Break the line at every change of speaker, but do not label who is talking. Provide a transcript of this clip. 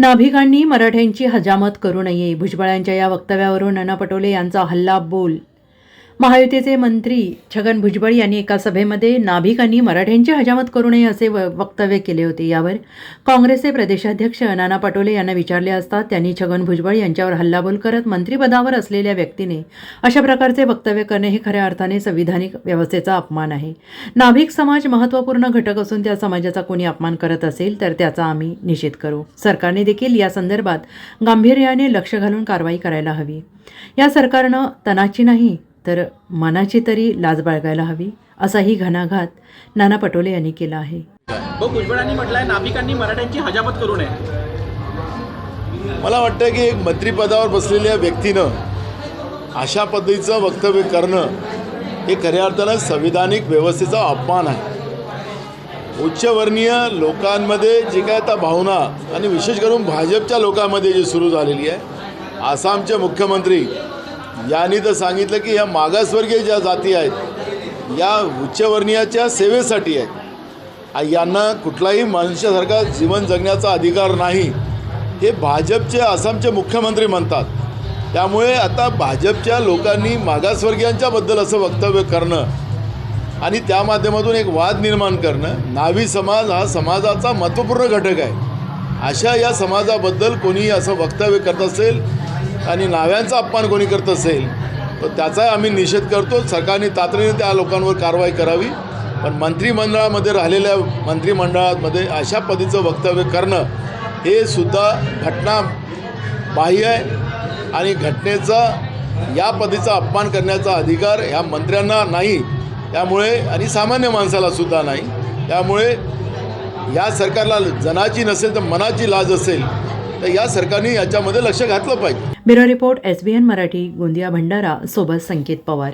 नाभिकांनी मराठ्यांची हजामत करू नये. भुजबळांच्या या वक्तव्यावरून नाना पटोले यांचा हल्ला बोल महायुतीचे मंत्री छगन भुजबळ यांनी एका सभेमध्ये नाभिकांनी मराठ्यांची हजामत करू नये असे व- वक्तव्य केले होते. यावर काँग्रेसचे प्रदेशाध्यक्ष नाना पटोले यांना विचारले असता त्यांनी छगन भुजबळ यांच्यावर हल्लाबोल करत मंत्रिपदावर असलेल्या व्यक्तीने अशा प्रकारचे वक्तव्य करणे हे खऱ्या अर्थाने संविधानिक व्यवस्थेचा अपमान आहे. नाभिक समाज महत्त्वपूर्ण घटक असून त्या समाजाचा कोणी अपमान करत असेल तर त्याचा आम्ही निषेध करू. सरकारने देखील या संदर्भात गांभीर्याने लक्ष घालून कारवाई करायला हवी. या सरकारनं तनाची नाही तर मनाची तरी लाज बाळगायला हवी असाही घणाघात नाना पटोले यांनी केला आहे.
भाऊ भुजबळांनी म्हटलंय नाभिकांनी मराठ्यांची हजामत करू नये.
मला वाटतं की एक मंत्रिपदावर बसलेल्या व्यक्तीनं अशा पद्धतीचं वक्तव्य करणं हे खऱ्या अर्थानं संविधानिक व्यवस्थेचा अपमान आहे. उच्चवर्णीय लोकांमध्ये जी काय आता भावना आणि विशेष करून भाजपच्या लोकांमध्ये जी सुरू झालेली आहे आसामचे मुख्यमंत्री यांनी तर सांगितलं की या मागासवर्गीय ज्या जाती आहेत या उच्चवर्णीयाच्या सेवेसाठी आहेत. यांना कुठलाही मनुष्यासारखा जीवन जगण्याचा अधिकार नाही हे भाजपचे आसामचे मुख्यमंत्री म्हणतात. त्यामुळे आता भाजपच्या लोकांनी मागासवर्गीयांच्याबद्दल असं वक्तव्य करणं आणि त्या माध्यमातून एक वाद निर्माण करणं नावी समाज हा समाजाचा महत्त्वपूर्ण घटक आहे. अशा या समाजाबद्दल कोणी असं वक्तव्य करत असेल आणि नाव्यांचा अपमान कोणी करत असेल तर त्याचाही आम्ही निषेध करतो. सरकारने तातडीने त्या लोकांवर कारवाई करावी. पण मंत्रिमंडळामध्ये राहिलेल्या मंत्रिमंडळामध्ये अशा पद्धतीचं वक्तव्य करणं हे सुद्धा घटना बाह्य आहे. आणि घटनेचा या पद्धतीचा अपमान करण्याचा अधिकार ह्या मंत्र्यांना नाही. त्यामुळे आणि सामान्य माणसाला सुद्धा नाही. त्यामुळे या सरकारला जनाची नसेल तर मनाची लाज असेल. तर या सरकारने याच्यामध्ये लक्ष घातलं पाहिजे.
Bureau report S B N Marathi Gondia Bhandara सोबत संकेत पवार.